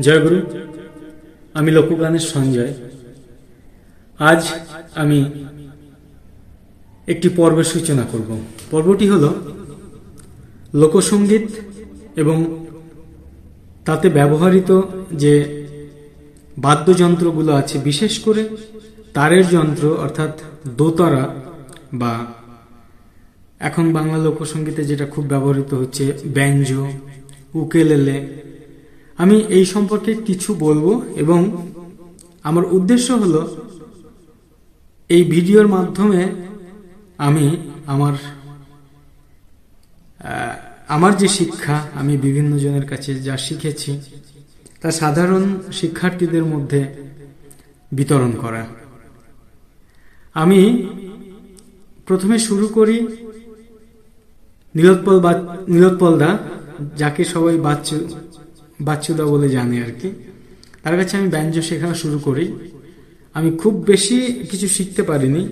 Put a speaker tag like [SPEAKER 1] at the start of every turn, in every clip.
[SPEAKER 1] জয়গুরু আমি লোকগানের সঞ্জয়। আজ আমি একটি পর্বের সূচনা করব। পর্বটি হল লোকসঙ্গীত এবং তাতে ব্যবহৃত যে বাদ্যযন্ত্রগুলো আছে, বিশেষ করে তারের যন্ত্র, অর্থাৎ দোতারা বা এখন বাংলা লোকসঙ্গীতে যেটা খুব ব্যবহৃত হচ্ছে, ব্যঞ্জো, উকেলেলে আমি এই সম্পর্কে কিছু বলব এবং আমার উদ্দেশ্য হলো এই ভিডিওর মাধ্যমে আমি আমার আমার যে শিক্ষা, আমি বিভিন্ন জনের কাছে যা শিখেছি, তা সাধারণ শিক্ষার্থীদের মধ্যে বিতরণ করা। আমি প্রথমে শুরু করি নীলোৎপল বা- নীলোৎপল দা যাকে সবাই বাচ্চু বাচ্চুদা বলে জানে আর কি। তার কাছে আমি ব্যঞ্জ শেখা শুরু করি। আমি খুব বেশি কিছু শিখতে পারিনি।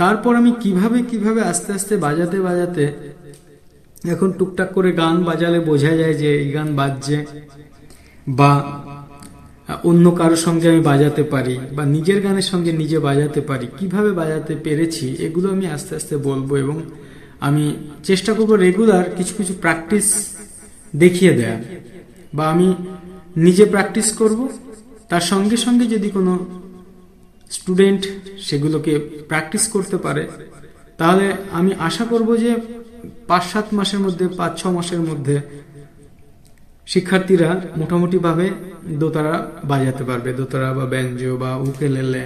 [SPEAKER 1] তারপর আমি কীভাবে কীভাবে আস্তে আস্তে বাজাতে বাজাতে এখন টুকটাক করে গান বাজালে বোঝা যায় যে এই গান বাজছে বা অন্য কারোর সঙ্গে আমি বাজাতে পারি বা নিজের গানের সঙ্গে নিজে বাজাতে পারি। কীভাবে বাজাতে পেরেছি এগুলো আমি আস্তে আস্তে বলব এবং আমি চেষ্টা করব রেগুলার কিছু কিছু প্র্যাকটিস দেখিয়ে দেয়া। বা আমি নিজে প্র্যাকটিস করব, তার সঙ্গে সঙ্গে যদি কোনো স্টুডেন্ট সেগুলোকে প্র্যাকটিস করতে পারে, তাহলে আমি আশা করব যে পাঁচ সাত মাসের মধ্যে পাঁচ ছ মাসের মধ্যে শিক্ষার্থীরা মোটামুটিভাবে দোতারা বাজাতে পারবে, দোতারা বা ব্যঞ্জো বা উকেলেলে।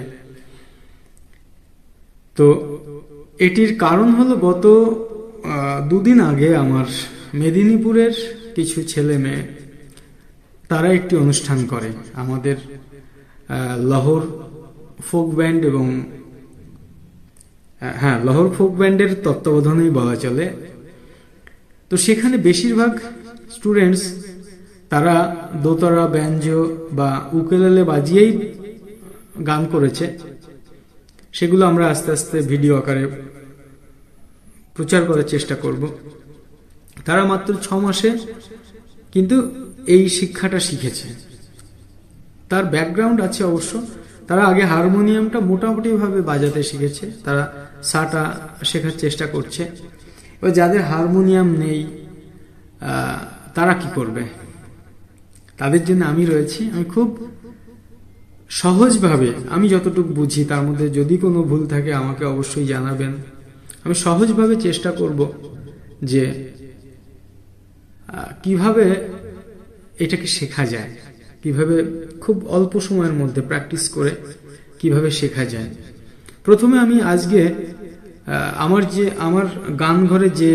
[SPEAKER 1] তো এটির কারণ হলো গত দুদিন আগে আমার মেদিনীপুরের কিছু ছেলে মেয়ে তারা একটি অনুষ্ঠান করে। আমাদের লহর ফোক ব্যান্ড এবং হ্যাঁ লহর ফোক ব্যান্ডের তত্ত্বাবধানেই বলা চলে। তো সেখানে বেশিরভাগ স্টুডেন্টস তারা দোতরা, ব্যঞ্জো বা উকেলেলে বাজিয়েই গান করেছে। সেগুলো আমরা আস্তে আস্তে ভিডিও আকারে প্রচার করার চেষ্টা করব। তারা মাত্র ছ মাসে কিন্তু এই শিক্ষাটা শিখেছে। তার ব্যাকগ্রাউন্ড আছে অবশ্য। তারা আগে হারমোনিয়ামটা মোটামুটিভাবে বাজাতে শিখেছে। তারা সাটা শেখার চেষ্টা করছে। এবার যাদের হারমোনিয়াম নেই তারা কি করবে? তাদের জন্য আমি রয়েছি। আমি খুব সহজভাবে, আমি যতটুকু বুঝি, তার মধ্যে যদি কোনো ভুল থাকে, আমাকে অবশ্যই জানাবেন। আমি সহজভাবে চেষ্টা করব যে কীভাবে এটাকে শেখা যায়। কীভাবে খুব অল্প সময়ের মধ্যে প্র্যাকটিস করে কীভাবে শেখা যায়। প্রথমে আমি আজকে আমার যে, আমার গান ঘরে যে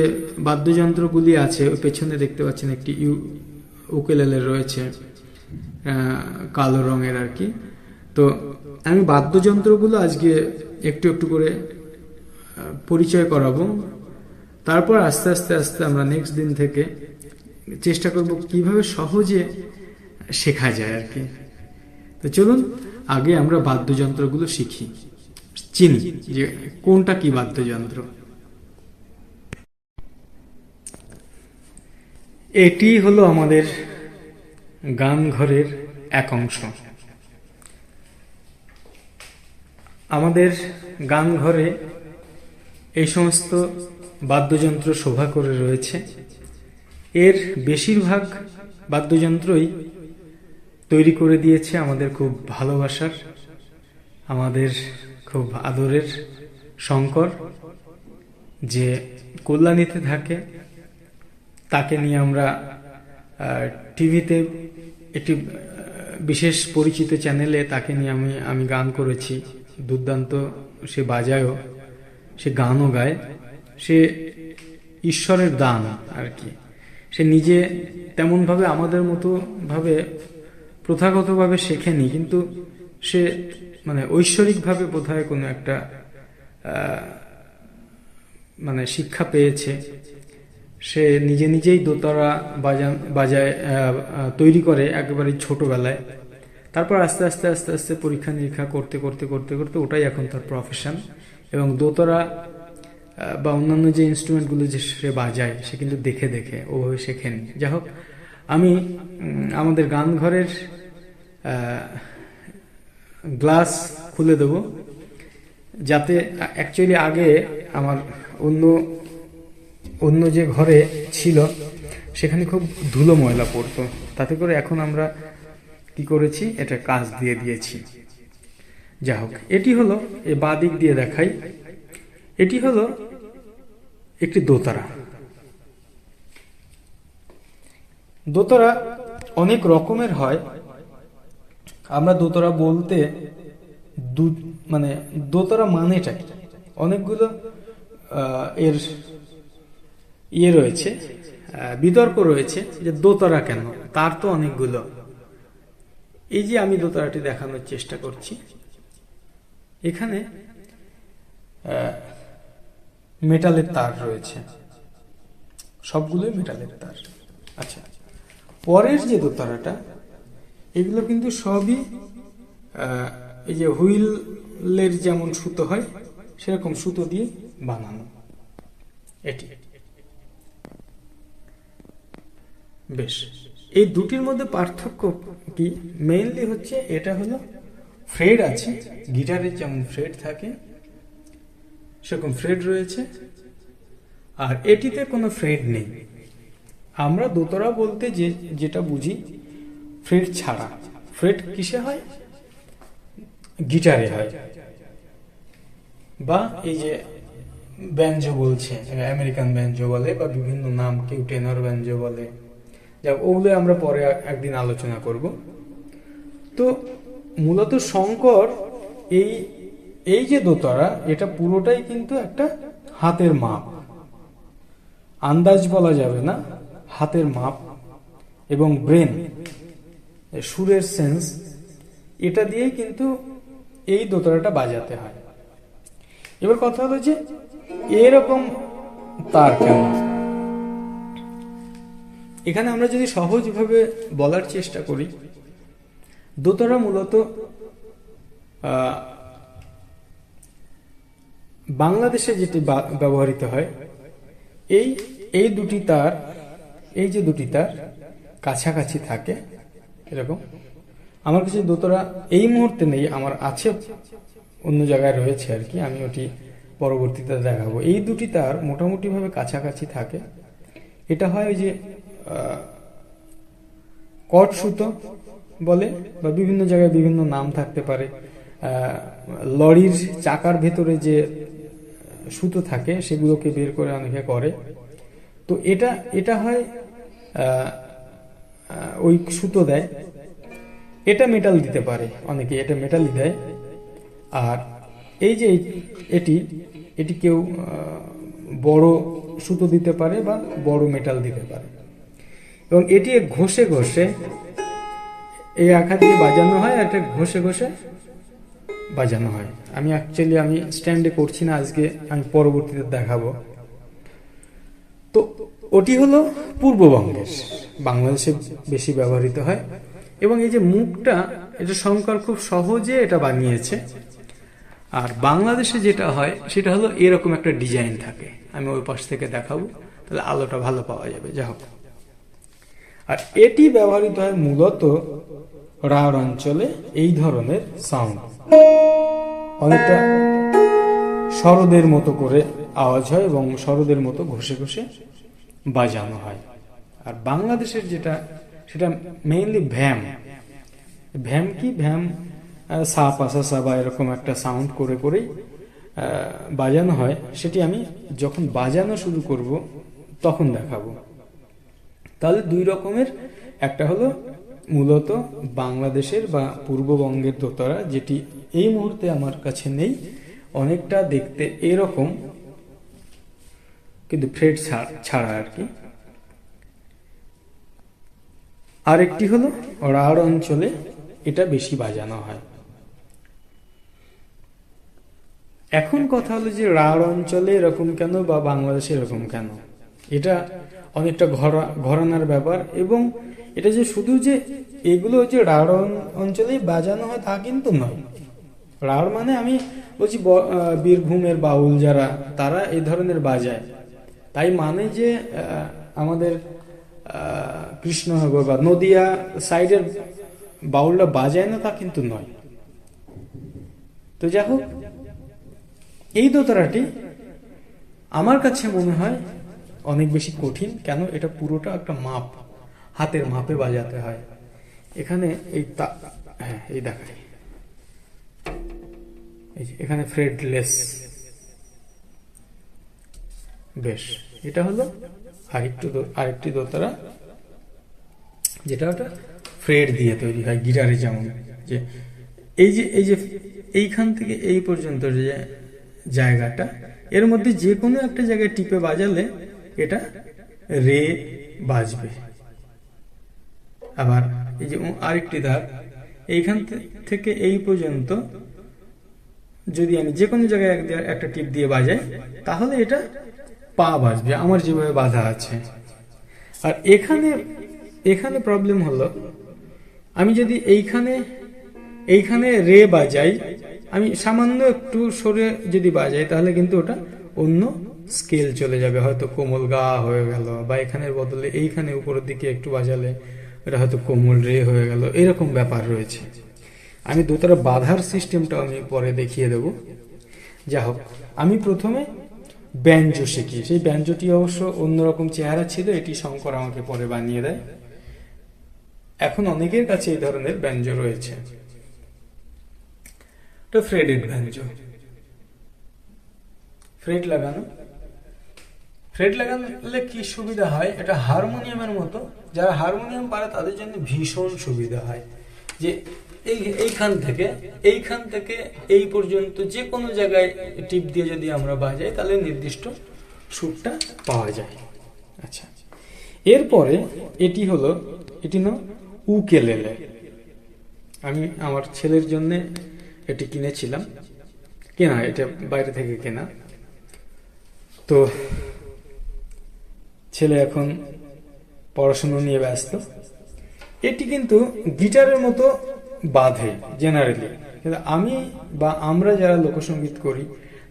[SPEAKER 1] বাদ্যযন্ত্রগুলি আছে, ওই পেছনে দেখতে পাচ্ছেন একটি ইউ উকেলেলের রয়েছে কালো রঙের আর কি। তো আমি বাদ্যযন্ত্রগুলো আজকে একটু একটু করে পরিচয় করাবো। তারপর আস্তে আস্তে আস্তে আমরা নেক্সট দিন থেকে চেষ্টা করব কীভাবে সহজে শেখা যায় আর কি। তো চলুন, আগে আমরা বাদ্যযন্ত্রগুলো শিখি। চিনি, যে কোনটা কি বাদ্যযন্ত্র? এটি হলো আমাদের গান ঘরের এক অংশ। আমাদের গান ঘরে এই সমস্ত বাদ্যযন্ত্র শোভা করে রয়েছে। এর বেশিরভাগ বাদ্যযন্ত্রই তৈরি করে দিয়েছে আমাদের খুব ভালোবাসার, আমাদের খুব আদরের শঙ্কর, যে কল্যাণীতে থাকে। তাকে নিয়ে আমরা টিভিতে একটি বিশেষ পরিচিত চ্যানেলে তাকে নিয়ে আমি আমি গান করেছি। দুর্দান্ত সে বাজায়ও, সে গানও গায়। সে ঈশ্বরের দান আর কি। সে নিজে তেমনভাবে আমাদের মতো ভাবে প্রথাগতভাবে শেখেনি, কিন্তু সে মানে ঐশ্বরিকভাবে বোধহয় কোনো একটা মানে শিক্ষা পেয়েছে। সে নিজে নিজেই দোতারা বাজান বাজায় তৈরি করে একেবারে ছোটবেলায়। তারপর আস্তে আস্তে আস্তে আস্তে পরীক্ষা নিরীক্ষা করতে করতে করতে করতে ওটাই এখন তার প্রফেশন এবং দোতারা বা অন্যান্য যে ইনস্ট্রুমেন্টগুলো যে সে বাজায়, সে কিন্তু দেখে দেখে ওভাবে শেখেনি যাই হোক, আমি আমাদের গান ঘরের গ্লাস খুলে দেব, যাতে অ্যাকচুয়ালি আগে আমার অন্য অন্য যে ঘরে ছিল, সেখানে খুব ধুলো ময়লা পড়তো। তাতে করে এখন আমরা কি করেছি, এটা কাজ দিয়ে দিয়েছি। যাই হোক, এটি হলো, এ বাদিক দিয়ে দেখাই। এটি হল একটি দোতারা। দোতারা অনেক রকমের হয়। আমরা দোতারা বলতে দু মানে দোতারা মানেটা? অনেকগুলো এর ইয়ে রয়েছে বিতর্ক রয়েছে যে দোতারা কেন? তার তো অনেকগুলো। এই যে আমি দোতারাটি দেখানোর চেষ্টা করছি, এখানে মেটালের তার রয়েছে। সবগুলোই মেটালের তার। আচ্ছা পরের যে দোতারাটা এগুলো কিন্তু সবই এই যে হুইলের যেমন সুতো হয়, সেরকম সুতো দিয়ে বানানো। এটি। বেশ, এই দুটির মধ্যে পার্থক্য কি? মেইনলি হচ্ছে এটা হলো ফ্রেড আছে, গিটারের যেমন ফ্রেড থাকে সেরকম ফ্রেড রয়েছে। আর এটিতে কোনো ফ্রেড নেই। আমরা দোতরা বলতে যে, যেটা বুঝি ফ্রেড ছাড়া। ফ্রেড কিসে হয়? গিটারে হয়। বা এই যে ব্যঞ্জো বলছে আমেরিকান ব্যঞ্জো বলে বা বিভিন্ন নাম, কেউ টেনর ব্যঞ্জো বলে। যা ওগুলো আমরা পরে একদিন আলোচনা করব। তো মূলত শঙ্কর এই এই যে দোতরা, এটা পুরোটাই কিন্তু একটা হাতের মাপ। আন্দাজ বলা যাবে না, হাতের মাপ এবং ব্রেন, সুরের সেন্স, এটা দিয়েই কিন্তু এই দোতরাটা বাজাতে হয়। এবার কথা হলো যে, এরকম তার কেন? এখানে আমরা যদি সহজভাবে বলার চেষ্টা করি, দোতরা মূলত বাংলাদেশে যেটি ব্যবহৃত হয়, এই এই দুটি তার, এই যে দুটি তার কাছাকাছি থাকে, এরকম। আমার কাছে দোতরা এই মুহূর্তে নেই, আমার আছে, অন্য জায়গায় রয়েছে আর কি, আমি ওটি পরবর্তীতে দেখাবো। এই দুটি তার মোটামুটিভাবে কাছাকাছি থাকে। এটা হয় ওই যে কট সুতো বলে, বা বিভিন্ন জায়গায় বিভিন্ন নাম থাকতে পারে। লরির চাকার ভেতরে যে সুতো থাকে, সেগুলোকে বের করে অনেকে করে। তো এটা এটা হয় ওই সুতো দেয়। এটা মেটাল দিতে পারে অনেকে, এটা মেটালই দেয়। আর এই যে এটি এটি কেউ বড় সুতো দিতে পারে বা বড় মেটাল দিতে পারে। এবং এটি ঘষে ঘষে, এই আঘাত দিয়ে বাজানো হয় আর এটা ঘষে ঘষে বাজানো হয়। আমি অ্যাকচুয়ালি আমি স্ট্যান্ডে করছি না, আজকে আমি পরবর্তীতে দেখাবো। তো ওটি হলো পূর্ববঙ্গের বাংলাদেশে। বেশি ব্যবহৃত হয় এবং এই যে মুখটা এটা শঙ্কর খুব সহজে এটা বানিয়েছে। আর বাংলাদেশে যেটা হয়, সেটা হলো এরকম একটা ডিজাইন থাকে। আমি ওই পাশ থেকে দেখাবো, তাহলে আলোটা ভালো পাওয়া যাবে। যা হোক। আর এটি ব্যবহৃত হয় মূলত রাঢ় অঞ্চলে এই ধরনের সাউন্ড অনেকটা শরদের মতো করে আওয়াজ হয় এবং শরদের মতো ঘষে ঘষে বাজানো হয়। আর বাংলাদেশের যেটা, সেটা মেইনলি ভ্যাম। ভ্যাম কি? ভ্যাম সা পাসা সা বা এরকম একটা সাউন্ড করে করেই বাজানো হয়। সেটি আমি যখন বাজানো শুরু করব, তখন দেখাবো। তাহলে দুই রকমের, একটা হলো মূলত বাংলাদেশের বা পূর্ববঙ্গের দোতারা, যেটি এই মুহূর্তে আমার কাছে নেই। অনেকটা দেখতে এরকম, কিন্তু ফ্রেড ছাড়া আর কি। আরেকটি হলো রাঢ় অঞ্চলে এটা বেশি বাজানো হয়। এখন কথা হলো যে রাঢ় অঞ্চলে এরকম কেন বা বাংলাদেশে এরকম কেন? এটা অনেকটা ঘরা, ঘরানার ব্যাপার এবং এটা যে শুধু যে এগুলো যে রাঢ় অঞ্চলেই বাজানো হয় তা কিন্তু নয়। রাঢ় মানে আমি বলছি বীরভূমের বাউল যারা, তারা এই ধরনের বাজায়। তাই মানে যে আমাদের কৃষ্ণনগর বা নদিয়া সাইডের বাউলটা বাজায় না তা কিন্তু নয়। তো যাই হোক, এই দোতারাটি আমার কাছে মনে হয় অনেক বেশি কঠিন, কেন এটা পুরোটা একটা মাপ। হাতের মাপে বাজাতে হয়। এখানে এই তা- হ্যাঁ এই যে, এখানে ফ্রেডলেস। বেশ, এটা হলো আরেকটু আরেকটি দোতারা যেটা ওটা ফ্রেড দিয়ে তৈরি হয়, গিটারে যেমন যে, এই যে এই যে, এইখান থেকে এই পর্যন্ত যে জায়গাটা, এর মধ্যে যে কোনো একটা জায়গায় টিপে বাজালে এটা রে বাজবে। আবার এই যে আরেকটি ধার এইখান থেকে এই পর্যন্ত যদি আমি যে কোনো জায়গায় একটা টিপ দিয়ে বাজাই, তাহলে এটা পা বাজবে, আমার যেভাবে বাধা আছে। আর এখানে এখানে প্রবলেম হলো, আমি যদি এইখানে এইখানে রে বাজাই, আমি সামান্য একটু সরে যদি বাজাই, তাহলে কিন্তু ওটা অন্য স্কেল চলে যাবে। হয়তো কোমল গা হয়ে গেল, বা এখানের বদলে এইখানে উপরের দিকে একটু বাজালে এটা হয়তো কোমল রে হয়ে গেল। এরকম ব্যাপার রয়েছে। আমি দোতারা বাধার সিস্টেমটা আমি পরে দেখিয়ে দেব। যা হোক, আমি প্রথমে ব্যঞ্জ শিখি। সেই ব্যঞ্জটি অবশ্য অন্যরকম চেহারা ছিল, এটি শঙ্কর আমাকে পরে বানিয়ে দেয়। এখন অনেকের কাছে এই ধরনের ব্যঞ্জ রয়েছে। ফ্রেডেড ব্যঞ্জ। ফ্রেড লাগানো। ফ্রেড লাগালে কি সুবিধা হয়? এটা হারমোনিয়ামের মতো। যারা হারমোনিয়াম পারে, তাদের জন্য ভীষণ সুবিধা হয়। যে এই, এইখান থেকে এইখান থেকে এই পর্যন্ত যে কোনো জায়গায় টিপ দিয়ে যদি আমরা বাজাই, তাহলে নির্দিষ্ট সুরটা পাওয়া যায়। আচ্ছা। এরপরে এটি হলো, এটি না উকেলেলে। আমি আমার ছেলের জন্য এটি কিনেছিলাম। কেনা, এটা বাইরে থেকে কেনা। তো এখন পড়াশুনো নিয়ে ব্যস্ত। এটি কিন্তু গিটারের মতো বাঁধে জেনারেলি কিন্তু আমি বা আমরা যারা লোকসঙ্গীত করি,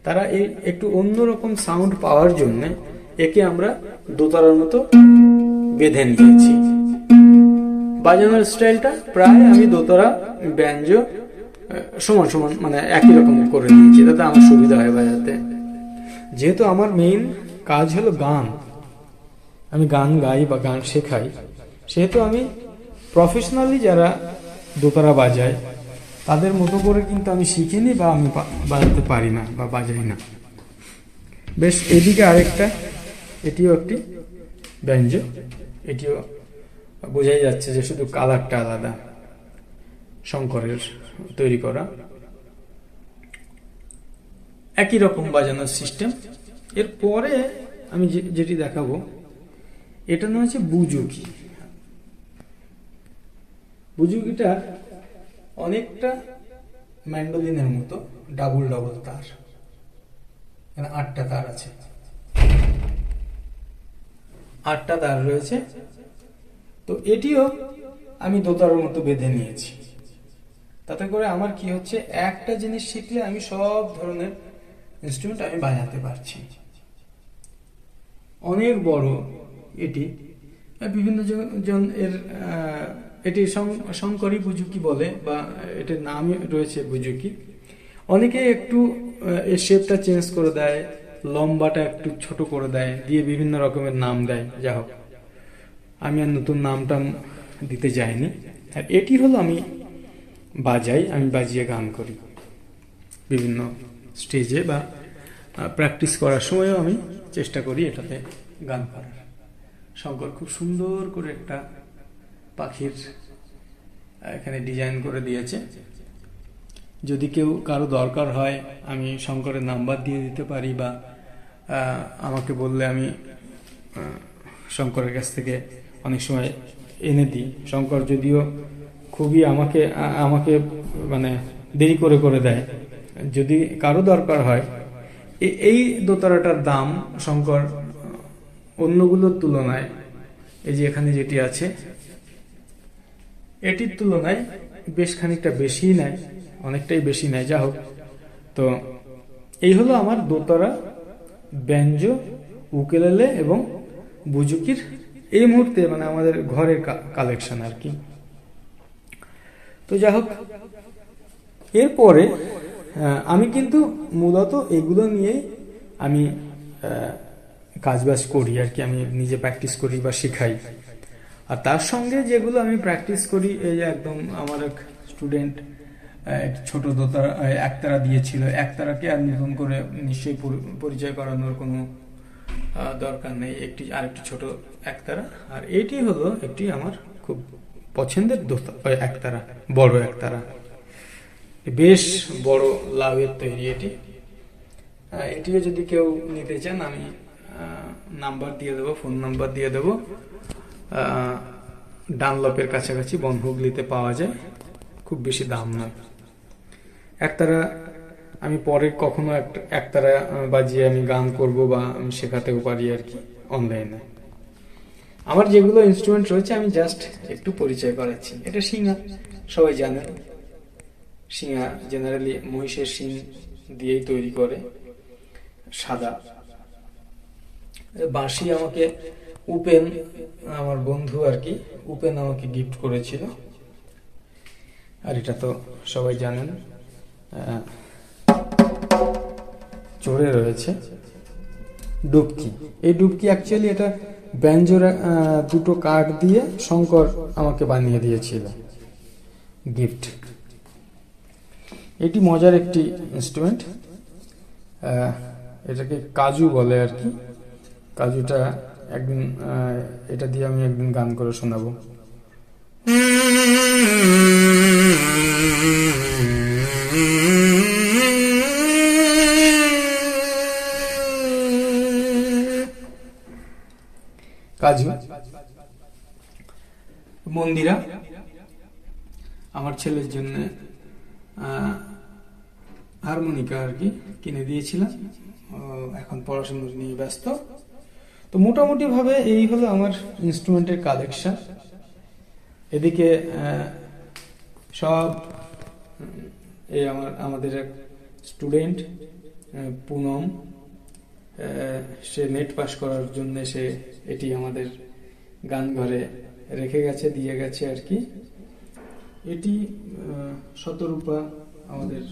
[SPEAKER 1] তারা এই একটু অন্যরকম সাউন্ড পাওয়ার জন্য একে আমরা দোতারার মতো বেঁধে নিয়েছি। বাজানোর স্টাইলটা প্রায় আমি দোতারা ব্যঞ্জ সমান সমান মানে একই রকম করে নিয়েছি। তাতে আমার সুবিধা হয় বাজাতে। যেহেতু আমার মেইন কাজ হলো গান আমি গান গাই বা গান শেখাই, সেহেতু আমি প্রফেশনালি যারা দোতারা বাজায়, তাদের মতো করে কিন্তু আমি শিখিনি বা আমি বাজাতে পারি না বা বাজাই না। বেশ, এদিকে আরেকটা, এটিও একটি ব্যঞ্জ, এটিও বোঝাই যাচ্ছে যে শুধু কালারটা আলাদা, শঙ্করের তৈরি করা। একই রকম বাজানোর সিস্টেম এরপরে আমি যে- যেটি দেখাবো এটা না হচ্ছে বুজুকি বুজুকিটা অনেকটা ম্যান্ডোলিনের মতো, ডাবল ডাবল তার। এখানে আটটা তার আছে। আটটা তার রয়েছে। তো এটিও আমি দোতার মতো বেঁধে নিয়েছি। তাতে করে আমার কি হচ্ছে, একটা জিনিস শিখলে আমি সব ধরনের ইনস্ট্রুমেন্ট আমি বাজাতে পারছি। অনেক বড় এটি। বিভিন্ন জন- এর এটি শঙ্করী বুজুকি বলে বা এটির নাম রয়েছে বুজুকি। অনেকে একটু এর শেপটা চেঞ্জ করে দেয়, লম্বাটা একটু ছোট করে দেয়, দিয়ে বিভিন্ন রকমের নাম দেয়, যা হোক। আমি আর নতুন নামটা দিতে যাইনি। আর এটি হলো আমি বাজাই, আমি বাজিয়ে গান করি। বিভিন্ন স্টেজে বা প্র্যাকটিস করার সময়ও আমি চেষ্টা করি এটাতে গান করার। শঙ্কর খুব সুন্দর করে একটা পাখির এখানে ডিজাইন করে দিয়েছে। যদি কেউ কারও দরকার হয়, আমি শঙ্করের নাম্বার দিয়ে দিতে পারি বা আমাকে বললে আমি শঙ্করের কাছ থেকে অনেক সময় এনে দিই। শঙ্কর যদিও খুবই আমাকে আমাকে মানে দেরি করে করে দেয়। যদি কারও দরকার হয় এই দোতারাটার দাম শঙ্কর অন্যগুলোর তুলনায়, এই যে এখানে যেটি আছে, এটির তুলনায় বেশ খানিকটা বেশি নেয়, অনেকটাই বেশি নেয়। যা হোক, তো এই হলো আমার দোতারা, ব্যঞ্জ, উকেলেলে এবং বুজুকির এই মুহূর্তে মানে আমাদের ঘরের কালেকশন আর কি। তো যাই হোক, এরপরে আমি কিন্তু মূলত এগুলো নিয়ে আমি কাজবাজ করি আর কি, আমি নিজে প্র্যাকটিস করি বা শেখাই। আর তার সঙ্গে যেগুলো আমি প্র্যাকটিস করি, এই যে একদম আমার এক স্টুডেন্ট ছোট দোতারা একতারা দিয়েছিল। একতারাকে আর নতুন করে নিশ্চয়ই পরিচয় করানোর কোনো দরকার নেই। একটি, আরেকটি ছোট একতারা। আর এটি হলো একটি আমার খুব পছন্দের দোতা একতারা, বড় একতারা। বেশ বড় লাভের তৈরি এটি। এটিও যদি কেউ নিতে চান, আমি নাম্বার দিয়ে দেবো, ফোন নাম্বার দিয়ে দেবো। ডানলপের কাছাকাছি বনহুগলিতে পাওয়া যায়। খুব বেশি দাম নয়। একতারা, আমি পরে কখনো একতারা বাজিয়ে আমি গান করব বা আমি শেখাতেও পারি আর কি অনলাইনে আমার যেগুলো ইনস্ট্রুমেন্ট রয়েছে, আমি জাস্ট একটু পরিচয় করাচ্ছি। এটা শিঙা সবাই জানেন। শিঙা জেনারেলি মহিষের শিং দিয়েই তৈরি করে, সাদা। বাঁশি আমাকে উপেন, আমার বন্ধু আর কি, উপেন আমাকে গিফট করেছিল। আর এটা তো সবাই জানেন চড়ে রয়েছে ডুবকি। এই ডুবকি অ্যাকচুয়ালি এটা ব্যঞ্জোর দুটো কাঠ দিয়ে শঙ্কর আমাকে বানিয়ে দিয়েছিল গিফট এটি মজার একটি ইনস্ট্রুমেন্ট এটাকে কাজু বলে আর কি। কাজুটা একদিন এটা দিয়ে আমি একদিন গান করে শোনাবো। কাজু, মন্দিরা, আমার ছেলের জন্য হারমোনিকা আর কি কিনে দিয়েছিলাম। এখন পড়াশোনা নিয়ে ব্যস্ত। তো মোটামুটি ভাবে এই হলো আমার ইনস্ট্রুমেন্টের কালেকশন এদিকে সব এই আমার, আমাদের এক স্টুডেন্ট পুনম সে নেট পাস করার জন্য সে এটি আমাদের গান ঘরে রেখে গেছে, দিয়ে গেছে আর কি। এটি শতরূপা আমাদের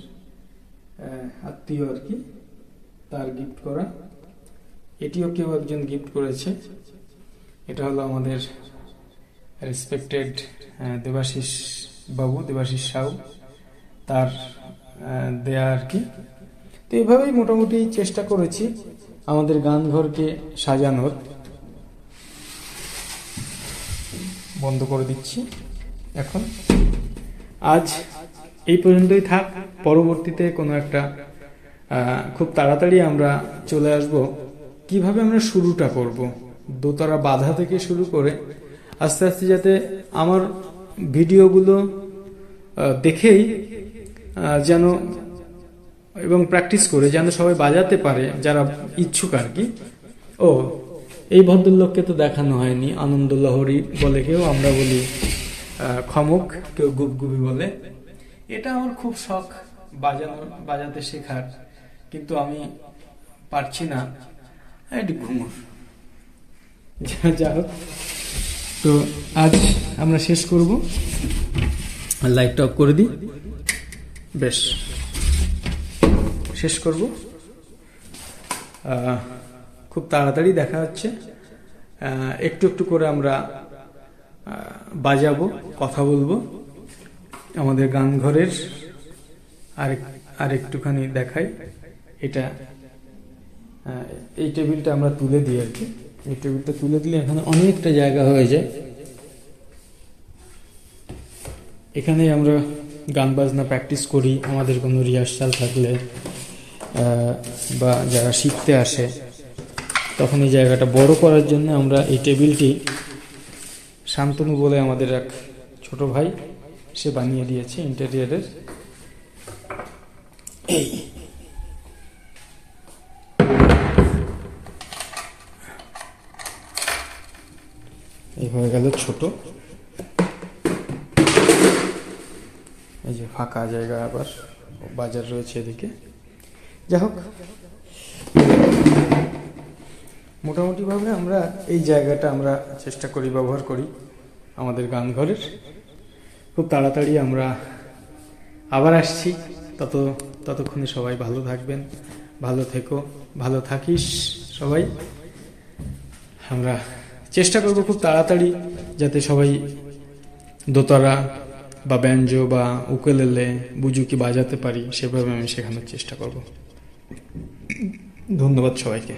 [SPEAKER 1] আত্মীয় আর কি, তার গিফট করা। এটিও কেউ একজন গিফট করেছে। এটা হলো আমাদের রেসপেক্টেড দেবাশিস বাবু, দেবাশিস সাউ। তার দেয়া আর কি। তো এইভাবেই মোটামুটি চেষ্টা করেছি আমাদের গান ঘরকে সাজানোর। বন্ধ করে দিচ্ছি এখন। আজ এই পর্যন্তই থাক। পরবর্তীতে কোনো একটা খুব তাড়াতাড়ি আমরা চলে আসব। কীভাবে আমরা শুরুটা করব? দোতারা বাধা থেকে শুরু করে আস্তে আস্তে যাতে আমার ভিডিওগুলো দেখেই যেন এবং প্র্যাকটিস করে যেন সবাই বাজাতে পারে, যারা ইচ্ছুক আর কি। ও, এই ভদ্রলোককে তো দেখানো হয়নি, আনন্দ লহরী বলে কেউ, আমরা বলি খমক, কেউ গুবগুবি বলে। এটা আমার খুব শখ, বাজানো, বাজাতে শেখার। কিন্তু আমি পারছি না। একটু ঘুমোর যা- হোক। তো আজ আমরা শেষ করব। লাইটটা অফ করে দিই। বেশ। শেষ করব। খুব তাড়াতাড়ি দেখা হচ্ছে। একটু একটু করে আমরা বাজাবো, কথা বলব। আমাদের গান ঘরের আরেক আর একটুখানি দেখাই। এটা এই টেবিলটা আমরা তুলে দিই আর কি। এই টেবিলটা তুলে দিলে এখানে অনেকটা জায়গা হয়ে যায়। এখানে আমরা গান বাজনা প্র্যাকটিস করি। আমাদের কোনো রিহার্সাল থাকলে বা যারা শিখতে আসে, তখন এই জায়গাটা বড় করার জন্য আমরা এই টেবিলটি শান্তনু বলে আমাদের এক ছোট ভাই, সে বানিয়ে দিয়েছে ইন্টেরিয়ারের এই হয়ে গেল ছোট। এই যে ফাঁকা জায়গা আবার, বাজার রয়েছে এদিকে। যাই হোক, মোটামুটিভাবে আমরা এই জায়গাটা আমরা চেষ্টা করি, ব্যবহার করি আমাদের গান ঘরের খুব তাড়াতাড়ি আমরা আবার আসছি। তত, ততক্ষণে সবাই ভালো থাকবেন, ভালো থেকো, ভালো থাকিস সবাই। আমরা চেষ্টা করব খুব তাড়াতাড়ি যাতে সবাই দোতারা বা ব্যঞ্জ বা উকেলেলে বুজুকি বাজাতে পারি, সেভাবে আমি শেখানোর চেষ্টা করব। ধন্যবাদ সবাইকে।